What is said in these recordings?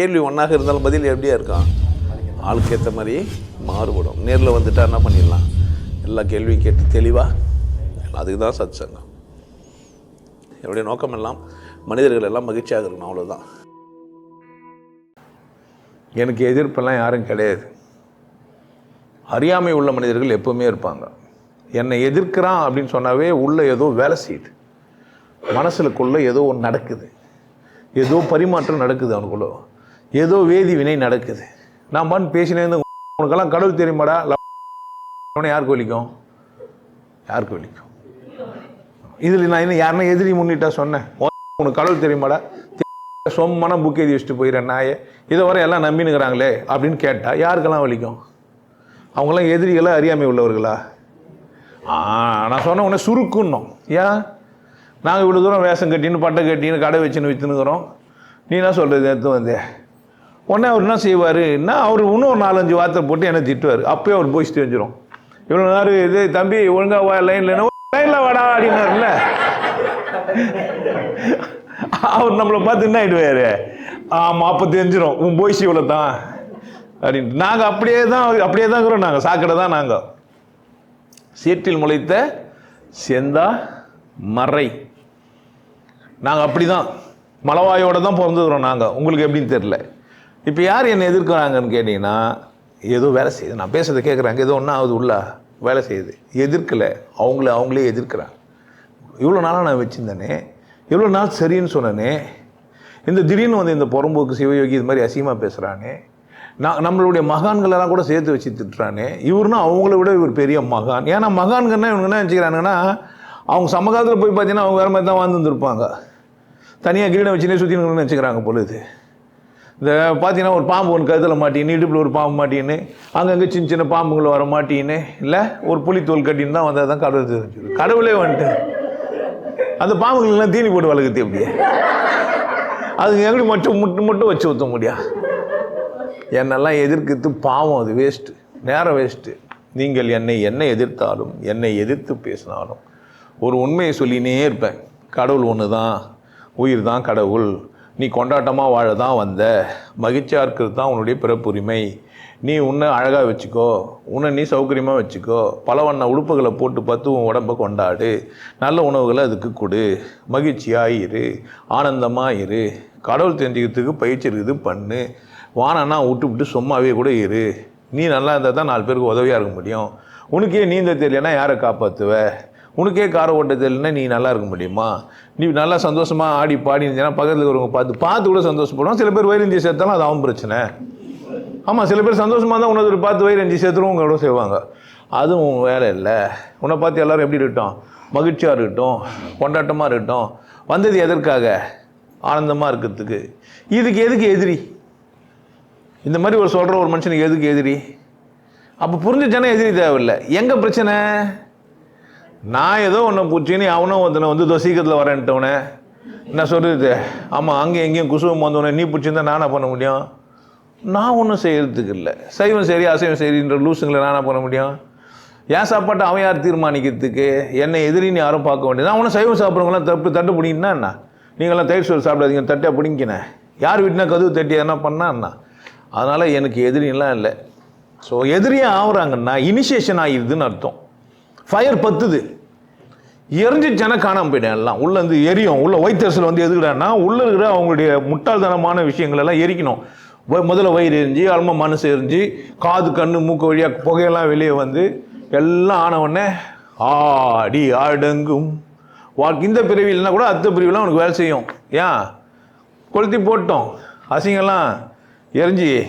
கேள்வி ஒன்றாக இருந்தாலும் பதில் எப்படியா இருக்கான் ஆளுக்கு ஏற்ற மாதிரி மாறுபடும். நேரில் வந்துட்டா என்ன பண்ணிடலாம்? எல்லா கேள்வியும் கேட்டு தெளிவாக அதுக்கு தான் சத் சங்கம் என்னுடைய நோக்கம் எல்லாம் மனிதர்கள் எல்லாம் மகிழ்ச்சியாக இருக்கணும் அவ்வளோதான் எனக்கு எதிர்ப்பெல்லாம் யாரும் கிடையாது. அறியாமை உள்ள மனிதர்கள் எப்பவுமே இருப்பாங்க. என்னை எதிர்க்கிறான் அப்படின்னு சொன்னாவே உள்ள ஏதோ வேலை செய்யுது. மனசுக்குள்ள ஏதோ ஒன்று நடக்குது. ஏதோ பரிமாற்றம் நடக்குது அவனுக்குள்ளே. ஏதோ வேதி வினை நடக்குது. நான் மண் பேசினேருந்து உனக்கெல்லாம் கடவுள் தெரியுமாடா? யாருக்கு வலிக்கும் யாருக்கு வலிக்கும் இதில் நான் இன்னும் யாருன்னா எதிரி முன்னிட்டா சொன்னேன். உனக்கு கடவுள் தெரியுமாடா? சொம்மன புக் எழுதி வச்சுட்டு போயிடுறேன் நாயே. இதை வரை எல்லாம் நம்பினுக்கிறாங்களே அப்படின்னு கேட்டால் யாருக்கெல்லாம் வலிக்கும்? அவங்களாம் எதிரிகளாக அறியாமை உள்ளவர்களா? ஆ நான் சொன்ன உடனே சுருக்குன்னோம். ஏன்? நாங்கள் இவ்வளோ தூரம் வேஷம் கட்டின்னு பட்டை கட்டின்னு கடை வச்சுன்னு விற்றுனுக்குறோம் நீ என்ன சொல்கிறது எடுத்து வந்தே? உடனே அவர் என்ன செய்வார்? என்ன? அவர் இன்னும் ஒரு நாலஞ்சு வார்த்தை போட்டு என்ன திட்டுவார். அப்போயே அவர் போய் தெரிஞ்சிடும் இவ்வளோ நேரம் இது தம்பி ஒழுங்காக வா லைனில் லைனில் வாடா அப்படின்னாருல்ல. அவர் நம்மளை பார்த்து என்ன ஆகிடுவார் ஆமாம் அப்போ தெரிஞ்சிடும் உன் போய்ஸ் இவ்வளோ தான் அப்படின்ட்டு நாங்கள் அப்படியே தான் அப்படியே தான் இருக்கிறோம் நாங்கள் சாக்கடை தான் நாங்கள் சேற்றில் முளைத்த செந்தா மறை. நாங்கள் அப்படி தான் மலவாயோட தான் பிறந்துக்கிறோம் நாங்கள் உங்களுக்கு எப்படின்னு தெரில இப்போ யார் என்னை எதிர்க்கிறாங்கன்னு கேட்டிங்கன்னா ஏதோ வேலை செய்யுது. நான் பேசுகிறத கேட்குறாங்க ஏதோ ஒன்றா ஆகுது உள்ள. வேலை செய்யுது. எதிர்க்கலை. அவங்கள அவங்களே எதிர்க்கிறாங்க. இவ்வளோ நாளாக நான் வச்சுருந்தேனே. இவ்வளோ நாள் சரின்னு சொன்னனே. இந்த திடீர்னு வந்து இந்த புறம்போக்கு சிவயோகி இது மாதிரி அசிங்கமாக பேசுகிறானே நான் நம்மளுடைய மகான்களெல்லாம் கூட சேர்த்து வச்சு திட்டுறானே இவர்னா அவங்கள விட இவர் பெரிய மகான். ஏன்னா மகான்கள்னா இவங்க என்ன நினச்சிக்கிறாங்கன்னா அவங்க சமகாலத்தில் போய் பார்த்தீங்கன்னா அவங்க வேறு மாதிரி தான் வாழ்ந்துருப்பாங்க தனியாக கிரீடம் வச்சுனே சுற்றி நினச்சிக்கிறாங்க பொழுது. இந்த பார்த்தீங்கன்னா ஒரு பாம்பு ஒன்று கழுத்தில் மாட்டின்னு இடுப்பில் ஒரு பாம்பு மாட்டின்னு அங்கங்கே சின்ன சின்ன பாம்புங்களை வர மாட்டின்னு இல்லை ஒரு புளித்தோல் கட்டின்னு தான் வந்தால் தான் கடவுள் தெரிஞ்சு கடவுளே வந்துட்டு. அந்த பாம்புகள்லாம் தீனி போட்டு வளர்க்குது எப்படியே? அதுங்க எப்படி மட்டும் முட்டு மட்டும் வச்சு ஊற்ற முடியா? என்னெல்லாம் எதிர்க்கிறது பாவம் அது வேஸ்ட்டு நேரம் வேஸ்ட்டு நீங்கள் என்னை என்ன எதிர்த்தாலும் என்னை எதிர்த்து பேசினாலும் ஒரு உண்மையை சொல்லினே இருப்பேன். கடவுள் ஒன்று தான் உயிர் தான் கடவுள். நீ கொண்டாட்டமாக வாழ தான் வந்த. மகிழ்ச்சியாக இருக்கிறது தான் உன்னுடைய பிறப்புரிமை. நீ உன்னை அழகாக வச்சுக்கோ. உன்னை நீ சௌகரியமாக வச்சுக்கோ. பல வண்ண உடுப்புகளை போட்டு பார்த்து உன் உடம்பை கொண்டாடு. நல்ல உணவுகளை அதுக்கு கொடு. மகிழ்ச்சியாக இரு. ஆனந்தமாக இரு. கடவுள் தெரிஞ்சுக்கிறதுக்கு பயிற்சி இருக்குது பண்ணு. வானன்னா விட்டு விட்டு சும்மாவே கூட இரு. நீ நல்லா இருந்தால் தான் நாலு பேருக்கு உதவியாக இருக்க முடியும். உனக்கே நீந்த தெரியலன்னா யாரை காப்பாற்றுவ உனக்கே காரை ஓட்ட தெரியலனா நீ நல்லா இருக்க முடியுமா? நீ நல்லா சந்தோஷமாக ஆடி பாடி இருந்தீங்கன்னா பக்கத்தில் இருக்கிறவங்க பார்த்து பார்த்து கூட சந்தோஷப்படுவோம் சில பேர் வயிறு சேர்த்தாலும் அது அவன் பிரச்சனை. ஆமாம் சில பேர் சந்தோஷமாக தான் ஒரு பார்த்து வயிறு அஞ்சு சேர்த்துருவோம் உங்களோட செய்வாங்க. அதுவும் உன் வேலை இல்லை. உன்னை பார்த்து எல்லாரும் எப்படி இருக்கட்டும்? மகிழ்ச்சியாக இருக்கட்டும் கொண்டாட்டமாக இருக்கட்டும். வந்தது எதற்காக? ஆனந்தமாக இருக்கிறதுக்கு. இதுக்கு எதுக்கு எதிரி? இந்த மாதிரி ஒரு சொல்கிற ஒரு மனுஷனுக்கு எதுக்கு எதிரி? அப்போ புரிஞ்சுச்சானே எதிரி தேவையில்லை. எங்கே பிரச்சனை? நான் ஏதோ ஒன்று பூச்சின்னு அவனும் ஒருத்தனை வந்து இதோ சீக்கிரத்தில் வரேன்ட்டவனே என்ன சொல்கிறது ஆமாம் அங்கே எங்கேயும் குசுவம் வந்தவனே நீ பிடிச்சிருந்தா நானா பண்ண முடியும்? நான் ஒன்றும் செய்கிறதுக்கு இல்லை. சைவம் சரி அசைவம் சரின்ற லூசுங்களை நானா பண்ண முடியும்? என் சாப்பாட்டை அவன் யார் தீர்மானிக்கிறதுக்கு? என்னை எதிரின்னு யாரும் பார்க்க வேண்டியது. நான் ஒன்றும் சைவம் சாப்பிட்றவங்களாம் தப்பு தட்டு பிடிங்கன்னா என்ன? நீங்களாம் தயிர் சோறு சாப்பிடாதீங்க தட்டை பிடிங்கினேன் யார் வீட்டினா கதவு தட்டி என்ன பண்ணா என்ன? அதனால் எனக்கு எதிரிலாம் இல்லை. ஸோ எதிரியே ஆகுறாங்கன்னா இனிஷியேஷன் ஆகிடுதுன்னு அர்த்தம். ஃபயர் பத்துது. எரிஞ்சிச்சானா காணாமல் போயிட்டேன் எல்லாம். உள்ள இருந்து எரியும். உள்ள வைத்தரசில் வந்து எதுக்குடான்னா உள்ளே இருக்கிற அவங்களுடைய முட்டாள்தனமான விஷயங்கள் எல்லாம் எரிக்கணும். வ- முதல்ல வயிறு எரிஞ்சு அல்ம மனசு எரிஞ்சு காது கண்ணு மூக்கு வழியாக புகையெல்லாம் வெளியே வந்து எல்லாம் ஆனவுடனே ஆடி அடங்கும். வாழ்க்கை இந்த பிரிவில்னா கூட அத்த பிரிவுலாம் உனக்கு வேலை செய்யும். ஏன்? கொளுத்தி போட்டோம். அசிங்கெல்லாம் எரிஞ்சு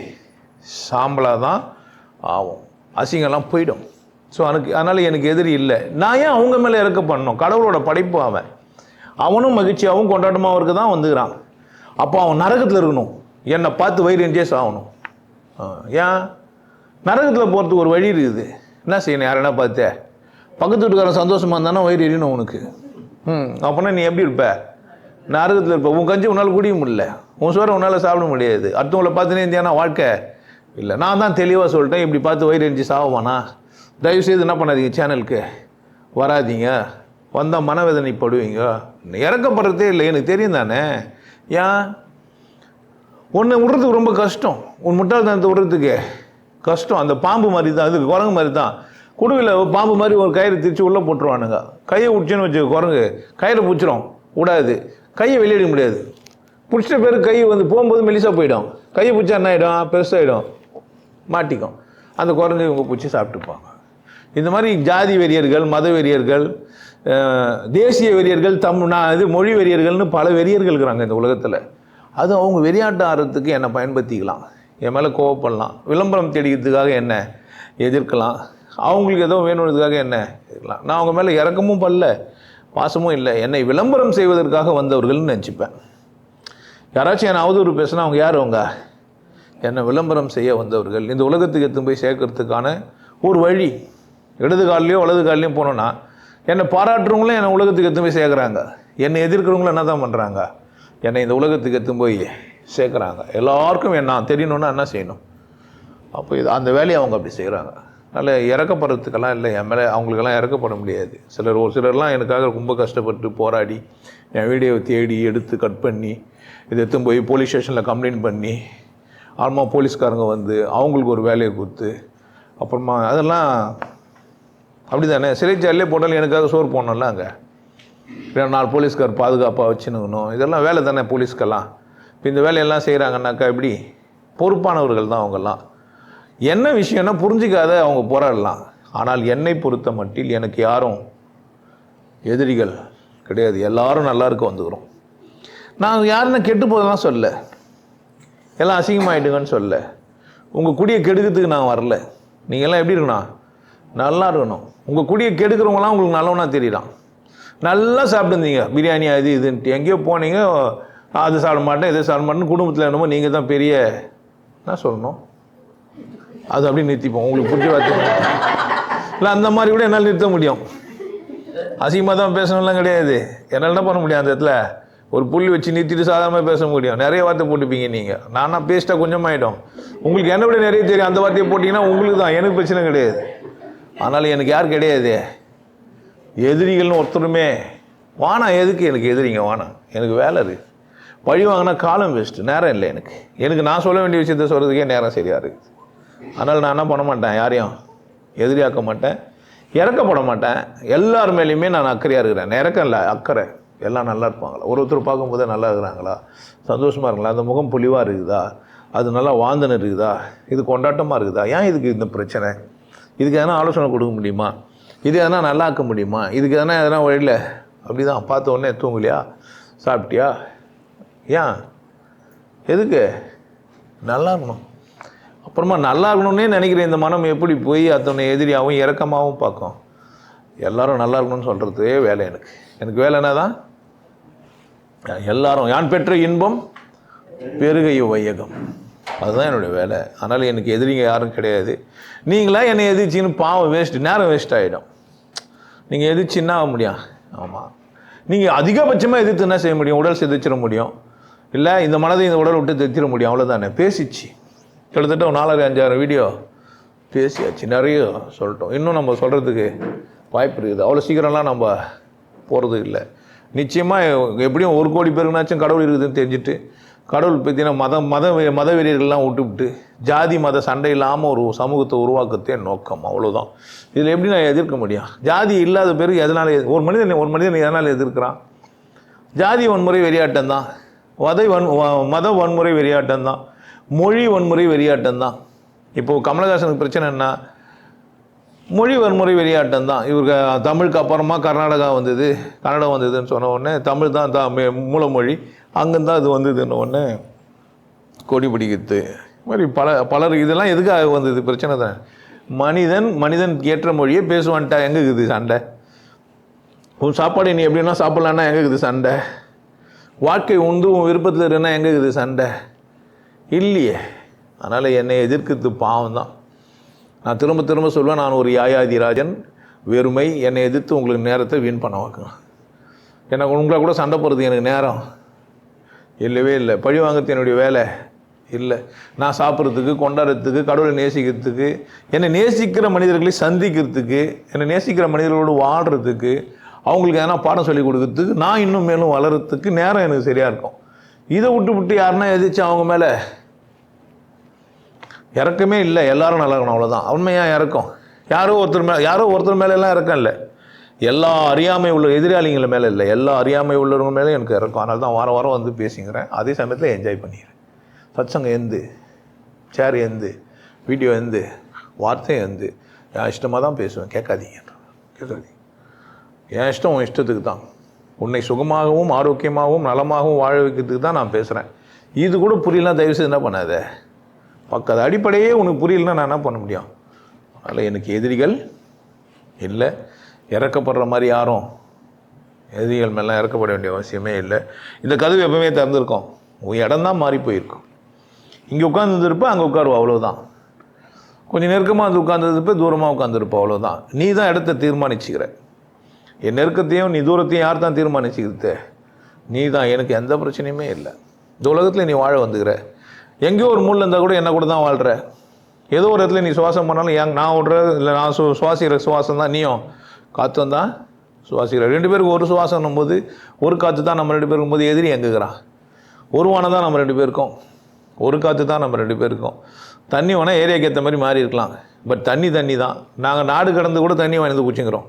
சாம்பலாக தான் ஆகும். அசிங்கெல்லாம் போயிடும். ஸோ எனக்கு அதனால் எனக்கு எதிரி இல்லை. நான் ஏன் அவங்க மேலே இறக்க பண்ணணும்? கடவுளோட படைப்பு அவன். அவனும் மகிழ்ச்சியாகவும் கொண்டாட்டமாக இருக்க தான் வந்துக்கிறான். அப்போ அவன் நரகத்தில் இருக்கணும். என்னை பார்த்து வயிறு எரிஞ்சே சாகணும் ஏன்? நரகத்தில் போகிறதுக்கு ஒரு வழி இருக்குது. என்ன செய்யணும்? யாரென்னா பார்த்த? பக்கத்து வீட்டுக்காரன் சந்தோஷமாக இருந்தானா வயிறு எரியணும் உனக்கு? ம் அப்போனா நீ எப்படி இருப்ப? நரகத்தில் இருப்ப. உன் கஞ்சி உன்னால் குடிய முடியல. உன் சுவரம் உன்னால் சாப்பிட முடியாது. அடுத்தவங்களை பார்த்துனே இருந்தியானா வாழ்க்கை? இல்லை. நான் தான் தெளிவாக சொல்லிட்டேன். இப்படி பார்த்து வயிறு எரிஞ்சு சாகுவானா தயவுசெய்து என்ன பண்ணாதீங்க சேனலுக்கு வராதீங்க. வந்தால் மனவேதனைப்படுவீங்க. இறக்கப்படுறதே இல்லை. எனக்கு தெரியும் தானே? ஏன்? ஒன்று விடுறதுக்கு ரொம்ப கஷ்டம். உன் முட்டாள்தனத்தை விடுறதுக்கு கஷ்டம். அந்த பாம்பு மாதிரி தான் அதுக்கு குரங்கு மாதிரி தான் குடுவில் பாம்பு மாதிரி ஒரு கயிறு திரிச்சு உள்ளே போட்டுருவானுங்க. கையை பிடிச்சின்னு வச்சு குரங்கு. கயிறை பிடிச்சிரும். விடாது. கையை வெளியிட முடியாது. பிடிச்சிட்ட பேர் கை வந்து போகும்போது மெலிசாக போயிடும். கையை பிடிச்சா என்ன ஆகிடும் பெருசாகிடும் மாட்டிக்கும். அந்த குரங்கு இவங்க பிடிச்சி சாப்பிட்டுப்பாங்க. இந்த மாதிரி ஜாதி வெறியர்கள் மத வெறியர்கள் தேசிய வெறியர்கள் தம் நான் இது மொழி வெறியர்கள்னு பல வெறியர்கள் இருக்கிறாங்க இந்த உலகத்தில். அது அவங்க வெறியாட்டம் ஆடுறதுக்கு என்னை பயன்படுத்திக்கலாம். என் மேலே கோவப்படலாம் விளம்பரம் தேடிக்கிறதுக்காக என்ன? எதிர்க்கலாம். அவங்களுக்கு ஏதோ வேணுன்றதுக்காக என்ன? எதிர்க்கலாம். நான் அவங்க மேலே இறக்கமும் பல்ல பாசமும் இல்லை. என்னை விளம்பரம் செய்வதற்காக வந்தவர்கள்னு நினச்சிப்பேன். யாராச்சும் என்னை அவதூறு பேசுனா அவங்க யார் அவங்க? என்னை விளம்பரம் செய்ய வந்தவர்கள். இந்த உலகத்துக்கு எடுத்து போய் சேர்க்கறதுக்கான ஒரு வழி இடது கால்லையோ வலது கால்லையும் போனோன்னா என்னை பாராட்டுறவங்களும் என்னை உலகத்துக்கு எடுத்து போய் சேர்க்குறாங்க. என்னை எதிர்க்கிறவங்களும் என்ன தான் பண்ணுறாங்க என்னை இந்த உலகத்துக்கு எத்தும் போய் சேர்க்குறாங்க. எல்லாருக்கும் என்ன தெரியணும்னா என்ன செய்யணும்? அப்போ இது அந்த வேலையை அவங்க அப்படி செய்கிறாங்க அதனால் இறக்கப்படுறதுக்கெல்லாம் இல்லை. என் மேலே அவங்களுக்கெல்லாம் இறக்கப்பட முடியாது. சிலர் ஒரு சிலர்லாம் எனக்காக ரொம்ப கஷ்டப்பட்டு போராடி என் வீடியோவை தேடி எடுத்து கட் பண்ணி இதை எடுத்துன்னு போய் போலீஸ் ஸ்டேஷனில் கம்ப்ளைண்ட் பண்ணி ஆல்மா போலீஸ்காரங்க வந்து அவங்களுக்கு ஒரு வேலையை கொடுத்து அப்புறமா அதெல்லாம் அப்படி தானே சிறைச்சாலையே போட்டாலும் எனக்காக சோறு போடணும்ல அங்கே? ரெண்டு நாலு போலீஸ்கார் பாதுகாப்பாக வச்சுனுக்கணும். இதெல்லாம் வேலை தானே போலீஸ்க்கெல்லாம். இப்போ இந்த வேலையெல்லாம் செய்கிறாங்கன்னாக்கா எப்படி? பொறுப்பானவர்கள் தான் அவங்கெல்லாம். என்ன விஷயம்னா புரிஞ்சிக்காத அவங்க போராடலாம். ஆனால் என்னை பொறுத்த மட்டில் எனக்கு யாரும் எதிரிகள் கிடையாது. எல்லாரும் நல்லா இருக்க வந்துக்கிறோம். நான் யாருன்னா கெட்டு போதெல்லாம் சொல்ல எல்லாம் அசிங்கமாயிட்டுங்கன்னு சொல்ல உங்கள் குடியை கெடுக்கிறதுக்கு நான் வரல. நீங்கள்லாம் எப்படி இருக்கணும்? நல்லா இருக்கணும். உங்கள் குடியை கெடுக்கிறவங்களாம் உங்களுக்கு நல்லவனா தெரியலாம் நல்லா சாப்பிட்டுருந்தீங்க. பிரியாணி அது இதுன்ட்டு. எங்கேயோ போனீங்க அது சாப்பிட மாட்டேன் இதை சாப்பிட மாட்டேன்னு குடும்பத்தில் என்னமோ நீங்கள் தான் பெரிய என்ன சொல்லணும்? அது அப்படியே நிறுத்திப்போம். உங்களுக்கு பிடிச்ச வார்த்தை. இல்லை அந்த மாதிரி கூட என்னால் நிறுத்த முடியும். அசிங்கமாக தான் பேசணும்லாம் கிடையாது. என்னால் என்ன பண்ண முடியும் அந்த இடத்துல? ஒரு புள்ளி வச்சு நிறுத்திட்டு சாதாரணமாக பேச முடியும். நிறைய வார்த்தை போட்டுப்பீங்க நீங்கள் நானாக பேசிட்டா கொஞ்சமாயிடும். உங்களுக்கு என்னை விட நிறைய தெரியும். அந்த வார்த்தையை போட்டிங்கன்னா உங்களுக்கு தான். எனக்கு பிரச்சனை கிடையாது. அதனால் எனக்கு யார் கிடையாது? எதிரிகள்னு ஒருத்தருமே. வானா எதுக்கு எனக்கு எதிரிங்க வானா? எனக்கு வேலை இருக்குது பழி வாங்கினா காலம் வேஸ்ட்டு நேரம் இல்லை எனக்கு. எனக்கு நான் சொல்ல வேண்டிய விஷயத்த சொல்கிறதுக்கே நேரம் சரியாக இருக்குது. அதனால் நான் என்ன பண்ண மாட்டேன்? யாரையும் எதிரியாக்க மாட்டேன். இறக்கப்பட மாட்டேன். எல்லார் மேலேயுமே நான் அக்கறையாக இருக்கிறேன். இறக்கம் இல்லை. அக்கறை. எல்லாம் நல்லா இருப்பாங்களா? ஒரு ஒருத்தர் பார்க்கும்போதே நல்லா இருக்கிறாங்களா? சந்தோஷமாக இருங்களா அந்த முகம் புலிவாக இருக்குதா? அது நல்லா வாழ்ந்துன்னு இருக்குதா? இது கொண்டாட்டமாக இருக்குதா? ஏன் இதுக்கு இந்த பிரச்சனை? இதுக்கு எதனா ஆலோசனை கொடுக்க முடியுமா? இது எதனா நல்லாக்க முடியுமா? இதுக்கு எதனா எதனா வழியில் அப்படி தான் பார்த்த உடனே தூங்கலையா? சாப்பிட்டியா? ஏன்? எதுக்கு? நல்லா இருக்கணும். அப்புறமா நல்லா இருக்கணும்னே நினைக்கிற இந்த மனம் எப்படி போய் அத்தனை எதிரியாகவும் இறக்கமாகவும் பார்க்கும்? எல்லாரும் நல்லா இருக்கணும்னு சொல்கிறதே வேலை எனக்கு. எனக்கு வேலை என்ன தான் எல்லாரும் யான் பெற்ற இன்பம் பெருகைய வையகம் அதுதான் என்னுடைய வேலை. அதனால் எனக்கு எதிரிங்க யாரும் கிடையாது. நீங்களா என்னை எதிர்ச்சின்னு பாவம் வேஸ்ட் நேரம் வேஸ்ட் ஆகிடும் நீங்கள் எதிர்த்து என்ன ஆக முடியும். ஆமாம் நீங்கள் அதிகபட்சமாக எதிர்த்து என்ன செய்ய முடியும்? உடல் சிதைச்சிட முடியும். இல்லை இந்த மனதை இந்த உடல் விட்டு தெத்திட முடியும். அவ்வளோதானே பேசிச்சு. கிட்டத்தட்ட ஒரு நாலாயிரம் அஞ்சாயிரம் வீடியோ பேசியாச்சு. நிறைய சொல்லிட்டோம். இன்னும் நம்ம சொல்கிறதுக்கு வாய்ப்பு இருக்குது. அவ்வளோ சீக்கிரம்லாம் நம்ம போகிறது இல்லை. நிச்சயமாக எப்படியும் ஒரு கோடி பேருக்குனாச்சும் கடவுள் இருக்குதுன்னு தெரிஞ்சுட்டு கடவுள் பற்றின மதம் மத வெ- மத வெறியர்கள்லாம் விட்டுவிட்டு ஜாதி மத சண்டை இல்லாமல் ஒரு சமூகத்தை உருவாக்கத்தே நோக்கம் அவ்வளோதான் இதில் எப்படி நான் எதிர்க்க முடியும்? ஜாதி இல்லாத பேருக்கு எதனால் ஒரு மனிதன் ஒரு மனிதன் எதனால் எதிர்க்கிறான்? ஜாதி வன்முறை வெறியாட்டம் தான் வதை வன் மத வன்முறை வெறியாட்டம் தான் மொழி வன்முறை வெறியாட்டம் தான் இப்போது கமலஹாசனுக்கு பிரச்சனை என்ன? மொழி வன்முறை வெளியாட்டம் தான் இவருக்கு தமிழுக்கு அப்புறமா கர்நாடகா வந்தது கன்னடம் வந்ததுன்னு சொன்ன உடனே தமிழ் தான் த மே- மூலமொழி. அங்கேருந்தான் அது வந்ததுன்னு ஒன்று கொடி பிடிக்கிறது. இது மாதிரி பல பலர் இதெல்லாம் எதுக்காக வந்தது? பிரச்சனை தான். மனிதன் மனிதன் ஏற்ற மொழியே பேசுவான்ட்டா எங்கே இருக்குது சண்டை? உன் சாப்பாடு நீ எப்படின்னா சாப்பிட்லான்னா எங்கே இருக்குது சண்டை? வாழ்க்கை உண்டு உன் விருப்பத்தில் இருந்தால் எங்கே இருக்குது சண்டை? இல்லையே. அதனால் என்னை எதிர்க்கிறது பாவம் தான் நான் திரும்ப திரும்ப சொல்லுவேன் நான் ஒரு யாயாதிராஜன் வெறுமை என்னை எதிர்த்து உங்களுக்கு நேரத்தை வீண் பண்ண வைக்கணும் எனக்கு உங்களை கூட சண்டை போடுறது எனக்கு நேரம். இல்லவே இல்லை. பழி வாங்கத்தினுடைய என்னுடைய வேலை? இல்லை. நான் சாப்பிட்றதுக்கு கொண்டாடுறதுக்கு கடவுளை நேசிக்கிறதுக்கு என்னை நேசிக்கிற மனிதர்களை சந்திக்கிறதுக்கு என்னை நேசிக்கிற மனிதர்களோடு வாழ்கிறதுக்கு அவங்களுக்கு எதனா பாடம் சொல்லி கொடுக்கறதுக்கு நான் இன்னும் மேலும் வளர்கிறதுக்கு நேரம் எனக்கு சரியாக இருக்கும். இதை விட்டு விட்டு யாருன்னா எதிர்த்து அவங்க மேலே இறக்கமே இல்லை. எல்லாரும் நல்லா இருக்கணும் அவ்வளோதான் உண்மையாக இறக்கும். யாரோ ஒருத்தர் மேலே யாரோ ஒருத்தர் மேலே எல்லாம் இறக்கம் இல்லை. எல்லா அறியாமை உள்ள எதிராளிங்கள மேலே இல்லை. எல்லா அறியாமை உள்ளவங்க மேலே எனக்கு இறக்கும். அதனால தான் வாரம் வாரம் வந்து பேசிக்கிறேன். அதே சமயத்தில் என்ஜாய் பண்ணிக்கிறேன். சச்சங்கம் எந்து சேர் எந்து வீடியோ எந்து வார்த்தை எந்து நான் இஷ்டமாக தான் பேசுவேன். கேட்காதீங்க கேட்காதீங்க. என் இஷ்டம் உன் இஷ்டத்துக்கு தான். உன்னை சுகமாகவும் ஆரோக்கியமாகவும் நலமாகவும் வாழ வைக்கிறதுக்கு தான் நான் பேசுகிறேன் இது கூட புரியலாம் தயவு செய்து என்ன பண்ணாத? பக்கத்து அடிப்படையே உனக்கு புரியலன்னா நான் என்ன பண்ண முடியும்? அதில் எனக்கு எதிரிகள் இல்லை. இறக்கப்படுற மாதிரி யாரும் எதிரிகள் மேலாம் இறக்கப்பட வேண்டிய அவசியமே இல்லை. இந்த கதவு எப்பவுமே திறந்துருக்கோம். உன் இடம் தான் மாறி போயிருக்கும். இங்கே உட்காந்துருப்ப அங்கே உட்காருவோம் அவ்வளோதான் கொஞ்சம் நெருக்கமாக வந்து உட்காந்துருப்ப தூரமாக உட்காந்துருப்ப அவ்வளோதான் நீ தான் இடத்த தீர்மானிச்சுக்கிற. என் நெருக்கத்தையும் நீ தூரத்தையும் யார் தான் தீர்மானிச்சுக்கிறது நீ தான். எனக்கு எந்த பிரச்சனையுமே இல்லை. இந்த உலகத்தில் நீ வாழ வந்துக்கிற. எங்கேயோ ஒரு மூலில் இருந்தால் கூட என்ன கூட தான் வாழ்கிற ஏதோ ஒரு இடத்துல நீ சுவாசம் பண்ணாலும் ஏன் நான் விடுற இல்லை நான் சு சுவாசிக்கிற சுவாசம் தான் நீயும். காற்றும் தான் சுவாசிக்கிறார். ரெண்டு பேருக்கு ஒரு சுவாசம் போது ஒரு காற்று தான் நம்ம ரெண்டு பேருக்கும் போது எதிரி எங்குகிறான் ஒரு வானம் தான் நம்ம ரெண்டு பேருக்கும். ஒரு காற்று தான் நம்ம ரெண்டு பேருக்கும். தண்ணி வேணால் ஏரியாக்கு ஏற்ற மாதிரி மாறி இருக்கலாம். பட் தண்ணி தண்ணி தான். நாங்கள் நாடு கடந்து கூட தண்ணி வாங்கி குச்சிங்கிறோம்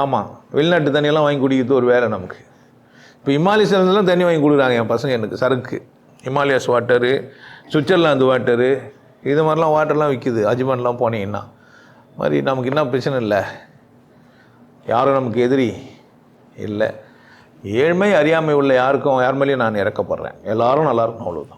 ஆமாம் வெளிநாட்டு தண்ணியெல்லாம் வாங்கி குடிக்கிறது ஒரு வேலை நமக்கு. இப்போ இமாலயஸ்லாம் தண்ணி வாங்கி கொடுக்குறாங்க என் பசங்க எனக்கு சரக்கு. ஹிமாலயாஸ் வாட்டரு சுவிட்சர்லாந்து வாட்டரு இது மாதிரிலாம் வாட்டர்லாம் விற்கிது அஜ்மான்லாம் போனீங்கன்னா. மாதிரி நமக்கு என்ன பிரச்சனை இல்லை. யாரும் நமக்கு எதிரி இல்லை. ஏழ்மை அறியாமை உள்ள யாருக்கும் யார் மேலேயும் நான் இறக்கப்படுறேன். எல்லாரும் நல்லா இருக்கணும் அவ்வளோதான்